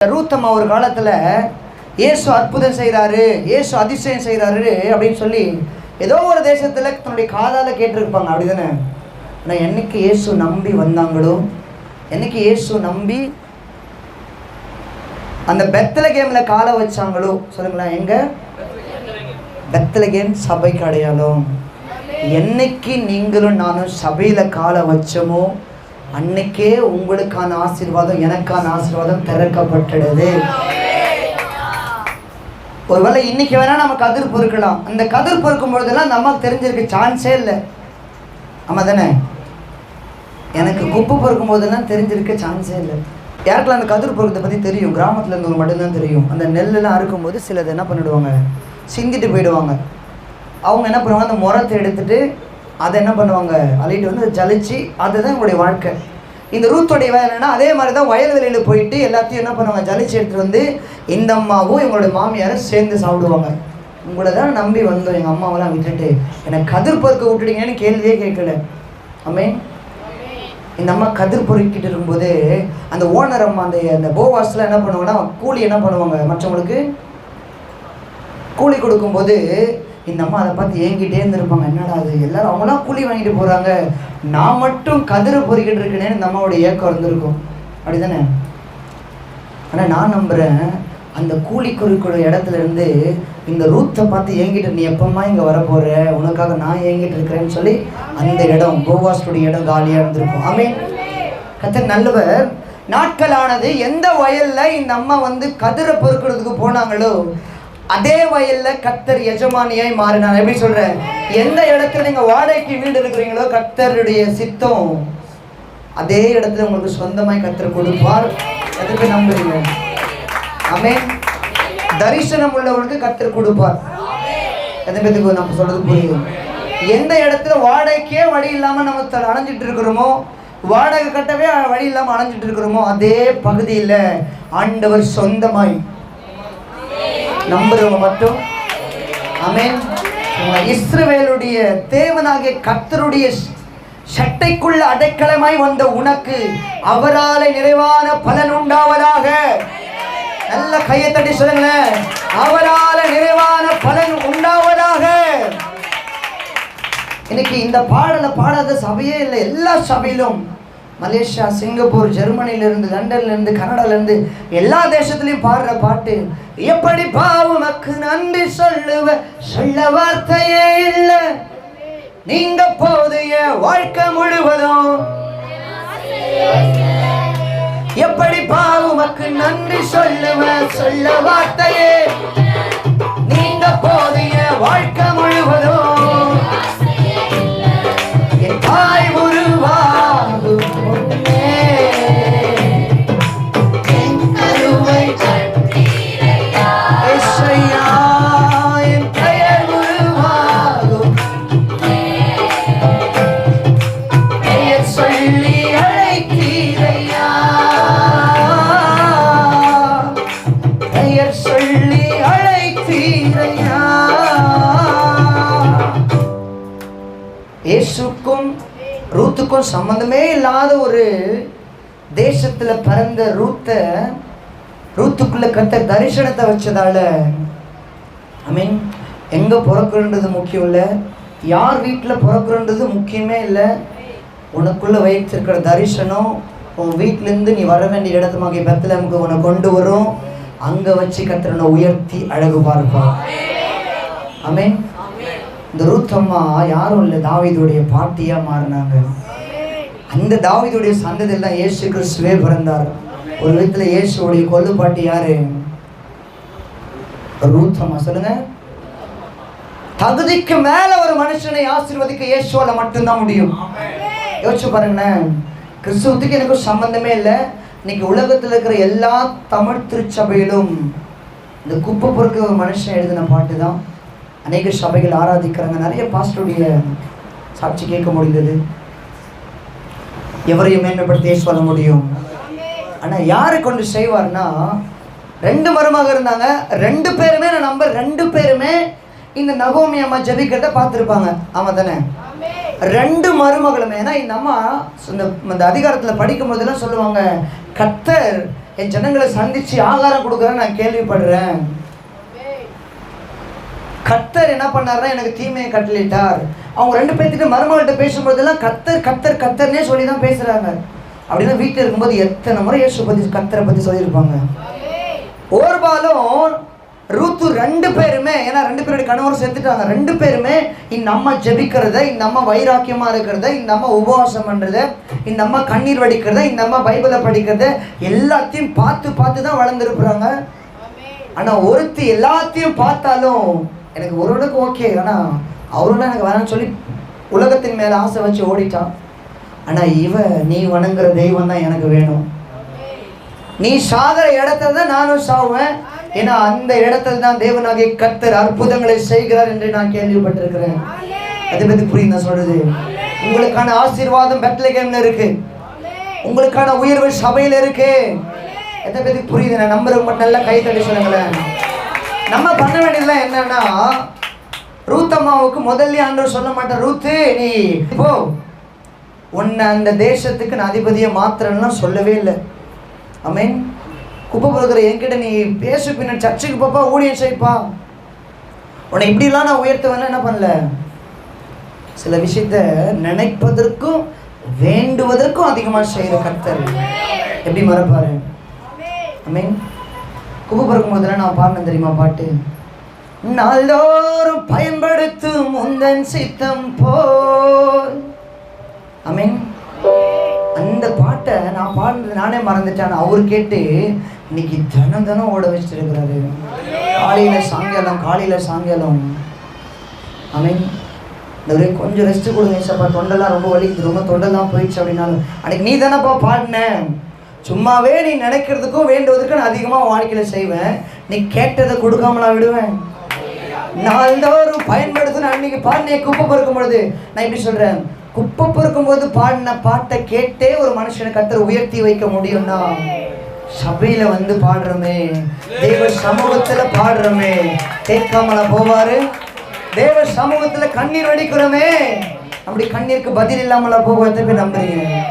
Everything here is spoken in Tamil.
ரூத்தம்மா ஒரு காலத்தில் இயேசு அற்புதம் செய்கிறாரு இயேசு அதிசயம் செய்கிறாரு அப்படின்னு சொல்லி ஏதோ ஒரு தேசத்தில் தன்னுடைய காதால் கேட்டிருப்பாங்க. அப்படி தானே ஆனால் என்னைக்கு இயேசு நம்பி வந்தாங்களோ என்னைக்கு இயேசு நம்பி அந்த பெத்தல கேமில் காலை வச்சாங்களோ சொல்லுங்களேன் எங்கே? பெத்தல கேம் சபைக்கு அடையாளம். என்னைக்கு நீங்களும் நானும் சபையில் காலை வச்சோமோ அன்னைக்கே உங்களுக்கான ஆசீர்வாதம் எனக்கான ஆசீர்வாதம் திறக்கப்பட்டுடுது. ஒருவேளை இன்னைக்கு வேணா நம்ம கதிர் பொறுக்கலாம். அந்த கதிர் பொறுக்கும் பொழுதெல்லாம் நமக்கு தெரிஞ்சிருக்க சான்ஸே இல்லை. ஆமா தானே? எனக்கு குப்பு பொறுக்கும் போதெல்லாம் தெரிஞ்சிருக்க சான்ஸே இல்லை. யாருக்கெல்லாம் அந்த கதிர் பொறுக்கத்தை பற்றி தெரியும்? கிராமத்தில் இருந்தவங்க மட்டும்தான் தெரியும். அந்த நெல்லெல்லாம் அறுக்கும்போது சிலது என்ன பண்ணிடுவாங்க? சிந்திட்டு போயிடுவாங்க. அவங்க என்ன பண்ணுவாங்க? அந்த முரத்தை எடுத்துட்டு அதை என்ன பண்ணுவாங்க? அள்ளிட்டு வந்து ஜலிச்சு அதுதான் உங்களுடைய வாழ்க்கை. இந்த ரூத்தோடைய வேலைன்னா அதே மாதிரி தான் வயல்வெளியில் போயிட்டு எல்லாத்தையும் என்ன பண்ணுவாங்க? ஜலிச்சு எடுத்துட்டு வந்து இந்த அம்மாவும் எங்களுடைய மாமியாரும் சேர்ந்து சாப்பிடுவாங்க. உங்களை தான் நம்பி வந்தோம். எங்கள் அம்மாவெல்லாம் விட்டுட்டு. என்னை கதிர் பொறுக்க விட்டுட்டீங்கன்னு கேள்வியே கேட்கல. அம்மே இந்த அம்மா கதிர் பொறுக்கிட்டு இருக்கும்போது அந்த ஓனர் அம்மா அந்த அந்த போவாஸில் என்ன பண்ணுவாங்கன்னா கூலி என்ன பண்ணுவாங்க? மற்றவங்களுக்கு கூலி கொடுக்கும்போது இந்த அம்மா அதை பார்த்து ஏங்கிட்டே இருந்திருப்பாங்க. என்னடா அது எல்லாரும் அவங்களாம் கூலி வாங்கிட்டு போகிறாங்க நான் மட்டும் கதிரை பொறிக்கிட்டு இருக்கேனே இந்த அம்மாவோட ஏக்கம் இருந்திருக்கும். அப்படிதானே? ஆனால் நான் நம்புகிறேன் அந்த கூலி குறிக்கிற இடத்துல இருந்து இந்த ரூத்தை பார்த்து ஏங்கிட்டு நீ எப்பமா இங்கே வரப்போற? உனக்காக நான் ஏங்கிட்டு இருக்கிறேன்னு சொல்லி அந்த இடம் கோவாஸ்டுடைய இடம் காலியாக இருந்திருக்கும். ஆமே கத்தர் நல்லவர். நாட்களானது எந்த வயல்ல இந்த அம்மா வந்து கதிரை பொறுக்கிறதுக்கு போனாங்களோ அதே வயல்ல கத்தர் எஜமானியாய் மாறினார். எப்படி சொல்றேன் எந்த இடத்துல நீங்க வாடகைக்கு வீடு இருக்கிறீங்களோ கத்தருடைய சித்தம் அதே இடத்துல உங்களுக்கு சொந்தமாய் கத்தர் கொடுப்பார். அதுக்கு நம்புறீங்க? ஆமென். தரிசனம் உள்ளவங்களுக்கு கத்தர் கொடுப்பார். எதை பேத்துக்கு நம்ம சொல்றது புரியுது? எந்த இடத்துல வாடகைக்கே வழி இல்லாம நம்ம த- இருக்கிறோமோ வாடகை கட்டவே வழி இல்லாம அணைஞ்சிட்டு இருக்கிறோமோ அதே பகுதியில் ஆண்டவர் சொந்தமாய் நம்புறவங்க மட்டும். அமேன் இஸ்ரவேலுடைய தேவனாகிய கர்த்தருடைய சட்டைக்குள்ள அடைக்கலமாய் வந்த உனக்கு அவரால நிறைவான பலன் உண்டாவதாக. நல்ல கையை தட்டி சொல்லுங்களேன். அவரால நிறைவான பலன் உண்டாவதாக. இன்னைக்கு இந்த பாடலை பாடாத சபையே இல்லை. எல்லா சபையிலும் மலேசியா சிங்கப்பூர் ஜெர்மனிலேருந்து லண்டன்லேருந்து கனடாலேருந்து எல்லா தேசத்துலேயும் பாடுற பாட்டு எப்படி பாவமக்கு நன்றி சொல்லுவ சொல்ல வார்த்தையே இல்லை. நீங்க போதைய வாழ்க்கை முழுவதும் எப்படி பாவமக்கு நன்றி சொல்லுவ சொல்ல வார்த்தையே. நீங்க போதைய வாழ்க்கை இயேசுக்கும் ரூத்துக்கும் சம்மந்தமே இல்லாத ஒரு தேசத்தில் பிறந்த ரூத்தை ரூத்துக்குள்ள கத்த தரிசனத்தை வச்சதால ஐ மீன் எங்கே பிறக்குன்றது முக்கியம் இல்லை. யார் வீட்டில் பிறக்குன்றது முக்கியமே இல்லை. உனக்குள்ள வைத்திருக்கிற தரிசனம் உன் வீட்டிலேருந்து நீ வர வேண்டிய இடத்துமாகிய பெத்தலமுக்கு உன்னை கொண்டு வரும். அங்கே வச்சு கத்திரனை உயர்த்தி அழகு பார்ப்பான் ஆமென் இந்த ரூத்தம்மா யாரும் இல்லை தாவீதுடைய பாட்டியாக மாறினாங்க. அந்த தாவீதுடைய சந்ததியெல்லாம் ஏசு இயேசு கிறிஸ்துவே பிறந்தார். ஒரு விதத்தில் இயேசுடைய கொல்லு பாட்டி யாரு? ரூத்தம்மா சொல்லுங்க. தகுதிக்கு மேல ஒரு மனுஷனை ஆசீர்வதிக்க இயேசுவால மட்டும்தான் முடியும். யோசிச்சு பாருங்களேன். கிறிஸ்துவத்துக்கு எனக்கு சம்பந்தமே இல்லை. இன்னைக்கு உலகத்துல இருக்கிற எல்லா தமிழ் திருச்சபையிலும் இந்த குப்பை பொறுக்க ஒரு மனுஷன் எழுதின பாட்டு தான் அநேக சபைகள் ஆராதிக்கிறாங்க. நிறைய பாஸ்டருடைய சாட்சி கேட்க முடிந்தது. எவரையும் மேன்மைப்படுத்தியே சொல்ல முடியும். ஆனால் யாரை கொண்டு செய்வார்னா ரெண்டு மருமக இருந்தாங்க. ரெண்டு பேருமே நான் நம்ப ரெண்டு பேருமே இந்த நகோமி அம்மா ஜெபிக்கிறத பார்த்துருப்பாங்க. ஆமாம் தானே? ரெண்டு மருமகளுமே. ஏன்னா இந்த அம்மா இந்த இந்த அதிகாரத்தில் படிக்கும் போதெல்லாம் சொல்லுவாங்க கத்தர் என் ஜனங்களை சந்திச்சு ஆகாரம் கொடுக்குறேன்னு நான் கேள்விப்படுறேன். கத்தர் என்ன பண்ணாருன்னா எனக்கு தீமையை கட்டளிட்டார் அவங்க ரெண்டு பேர்த்திட்ட மருமகள்கிட்ட பேசும்போதெல்லாம் கத்தர் கத்தர் கத்தர்னே சொல்லி தான் பேசுகிறாங்க அப்படின்னா வீட்டில் இருக்கும்போது எத்தனை முறை இயேசு பற்றி கத்தரை பற்றி சொல்லியிருப்பாங்க. ஓர்பாலும் ரூத்து ரெண்டு பேருமே ஏன்னா ரெண்டு பேருடைய கணவரும் செத்துட்டாங்க. ரெண்டு பேருமே இந்த அம்மா ஜெபிக்கிறத இந்த அம்மா வைராக்கியமாக இருக்கிறத இந்த அம்மா உபவாசம் பண்ணுறத இந்த அம்மா கண்ணீர் வடிக்கிறத இந்த அம்மா பைபிளை படிக்கிறத எல்லாத்தையும் பார்த்து பார்த்து தான் வளர்ந்துருக்குறாங்க. ஆனால் ஒருத்தி எல்லாத்தையும் பார்த்தாலும் எனக்கு ஓரளவுக்கு ஓகே ஆனால் அவரோட எனக்கு வேணாம்னு சொல்லி உலகத்தின் மேலே ஆசை வச்சு ஓடிட்டான். ஆனால் இவ நீ வணங்குற தெய்வம் தான் எனக்கு வேணும். நீ சாகிற இடத்துல தான் நானும் சாவேன் ஏன்னா அந்த இடத்துல தான் தேவனாகிய கத்தர் அற்புதங்களை செய்கிறார் என்று நான் கேள்விப்பட்டிருக்கிறேன். அதை பற்றி புரியுது நான் சொல்றது? உங்களுக்கான ஆசீர்வாதம் பெட்லகேம்ல இருக்கு. உங்களுக்கான உயர்வு சபையில இருக்கு. எதை பத்தி புரியுது? நான் நம்புறவங்க மட்டும் நல்லா கை தட்டி சொல்லுங்களேன். நம்ம பண்ண வேண்டியதுலாம் என்னன்னா ரூத் அம்மாவுக்கு முதல்ல ஆண்டவர் சொல்ல மாட்டேன் ரூத்து நீ போ. உன்னை அந்த தேசத்துக்கு நான் அதிபதியை மாத்திரம்லாம் சொல்லவே இல்லை. அமீன் குப்பை பொறுக்கிற என்கிட்ட நீ பேசு பின்ன சர்ச்சுக்கு போப்பா ஊழியம் செய்ப்பா. உன்னை இப்படிலாம் நான் உயர்த்துவேன்னா என்ன பண்ணல? சில விஷயத்த நினைப்பதற்கும் வேண்டுவதற்கும் அதிகமாக செய்கிற கர்த்தர். எப்படி மறப்பாரு? அமீன் குப்பு பிறக்கும் போதெல்லாம் நான் பாடினேன் தெரியுமா பாட்டு? நாள்தோறும் பயன்படுத்தும் முந்தன் சித்தம் போல். அமீன் அந்த பாட்டை நான் பாடினது நானே மறந்துட்டேன். அவர் கேட்டு இன்னைக்கு தினம் தினம் ஓட வச்சுட்டு இருக்கிறாரு காலையில சாயங்காலம் காலையில சாயங்காலம். அமீன் இந்த கொஞ்சம் ரெஸ்ட் கொடுங்க ஏசப்பா. தொண்டெல்லாம் ரொம்ப வலிக்குது. ரொம்ப தொண்டெல்லாம் போயிடுச்சு அப்படின்னாலும். அன்னைக்கு நீ தானேப்பா பாடின. சும்மாவே நீ நினைக்கிறதுக்கும் வேண்டுவதற்கும் நான் அதிகமாக வாழ்க்கையில் செய்வேன். நீ கேட்டதை கொடுக்காம நான் விடுவேன். நாள்தோறும் பயன்படுத்தின அன்னைக்கு பாடினே குப்பை பொறுக்கும் பொழுது நான் எப்படி சொல்கிறேன் குப்பை பொறுக்கும் போது பாடின பாட்டை கேட்டே ஒரு மனுஷனை கத்தர் உயர்த்தி வைக்க முடியும்னா சபையில வந்து பாடுறோமே. தெய்வ சமூகத்துல பாடுறோமே. கேட்காமல போவாரு? தேவ சமூகத்துல கண்ணீர் வடிக்கிறோமே. அப்படி கண்ணீருக்கு பதில் இல்லாமல போவதை நம்புறீங்க.